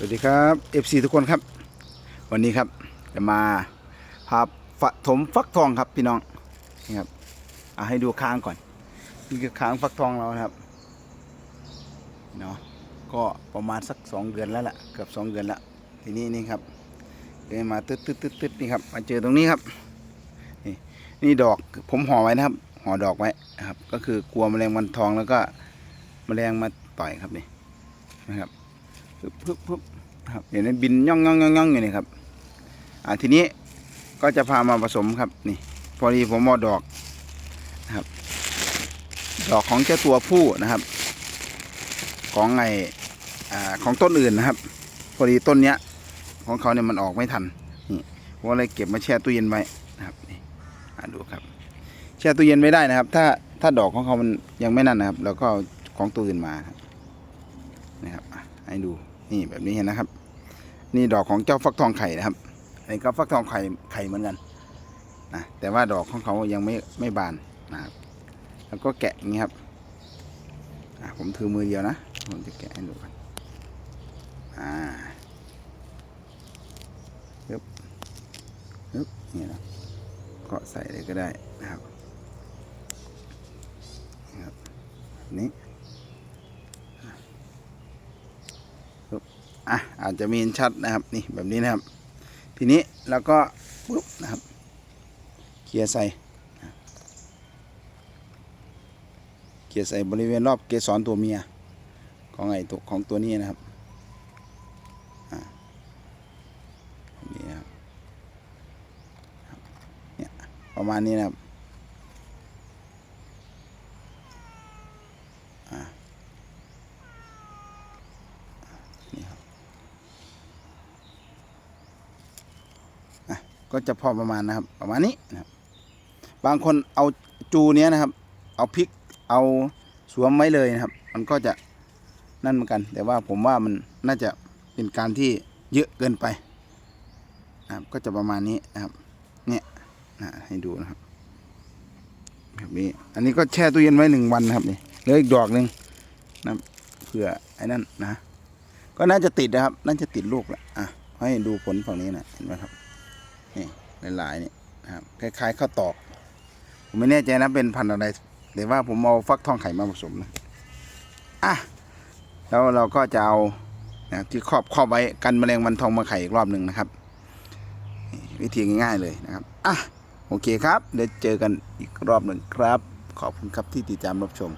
สวัสดีครับ FC ทุกคนครับ วันนี้ครับจะมาพาฝะถมฟักทองครับพี่น้องนี่ครับเอาให้ดูค้างก่อนนี่คือค้างฟักทองเราครับเนาะก็ประมาณสักสองเดือนแล้วล่ะเกือบสองเดือนแล้วทีนี้นี่ครับเดินมาตึ๊ดตึ๊ดตึ๊ดตึ๊ดนี่ครับมาเจอตรงนี้ครับนี่นี่ดอกผมห่อไว้นะครับห่อดอกไว้นะครับ ก็คือกลัวแมลงวันทองแล้วก็แมลงมาต่อยครับนี่นะครับ ปึ๊บฮึบฮึบครับเห็นไหมบินย่องย่องย่องย่องอยู่นี่ครับ อ่าทีนี้ก็จะพามาผสมครับนี่ พอดีผมเอดอกนะครับ ดอกของเจ้าตัวผู้นะครับ ของไออ่าของต้นอื่นนะครับ พอดีต้นเนี้ย ของเขาเนี่ยมันออกไม่ทันนี่ผมเลยเก็บมาแช่ตู้เย็นไว้นะครับนี่อ่าดูครับ แช่ตู้เย็นไม่ได้นะครับ ถ้าถ้าดอกของเขามันยังไม่นั่นนะครับเราก็เอาของตัวอื่นมาครับนะครับ ให้ดูนี่แบบนี้เห็นนะครับ นี่ดอกของเจ้าฟักทองไข่นะครับอันนี้ก็ฟักทองไข่ไข่เหมือนกันนะแต่ว่าดอกของเขายังไม่ไม่บานนะครับแล้วก็แกะอย่างนี้ครับผมถือมือเดียวนะ ผมจะแกะให้ดูกันอ่าปึ๊บปึ๊บนี่นะก็ใส่เลยก็ได้นะครับ นะครับนี้ อะอาจจะมีชัดนะครับนี่แบบนี้นะครับ ทีนี้แล้วก็ปุ๊บนะครับเคลียร์ใส่เคลียร์ใส่บริเวณรอบเกสรตัวเมียของไอตัวของตัวนี้นะครับนี่ครับครับเนี่ยประมาณนี้นะครับอ่านี่ครับ ก็จะพอประมาณนะครับ ประมาณนี้นะครับบางคนเอาจูเนี้ยนะครับ เอาพริกเอาสวมไว้เลยนะครับ มันก็จะนั่นเหมือนกัน แต่ว่าผมว่ามันน่าจะเป็นการที่เยอะเกินไปนะครับ ก็จะประมาณนี้นะครับ เนี่ยนะให้ดูนะครับแบบนี้อันนี้ก็แช่ตู้เย็นไว้หนึ่งวันนะครับนี่เหลืออีกดอกหนึ่งนะเผื่อไอ้นั่นนะ ก็น่าจะติดนะครับ น่าจะติดลูกแหละอะให้ดูผลฝั่งนี้นะเห็นไหมครับ นี่หลายๆนี่นะครับคล้ายๆข้าวตอก ผมไม่แน่ใจนะเป็นพันธุ์อะไรแต่ว่าผมเอาฟักทองไข่มาผสมนะอะแล้วเราก็จะเอานะที่ครอบครอบไว้กันแมลงวันทองมาไข่อีกรอบหนึ่งนะครับ วิธีง่ายๆเลยนะครับอะโอเคครับเดี๋ยวเจอกันอีกรอบหนึ่งครับ ขอบคุณครับที่ติดตามรับชม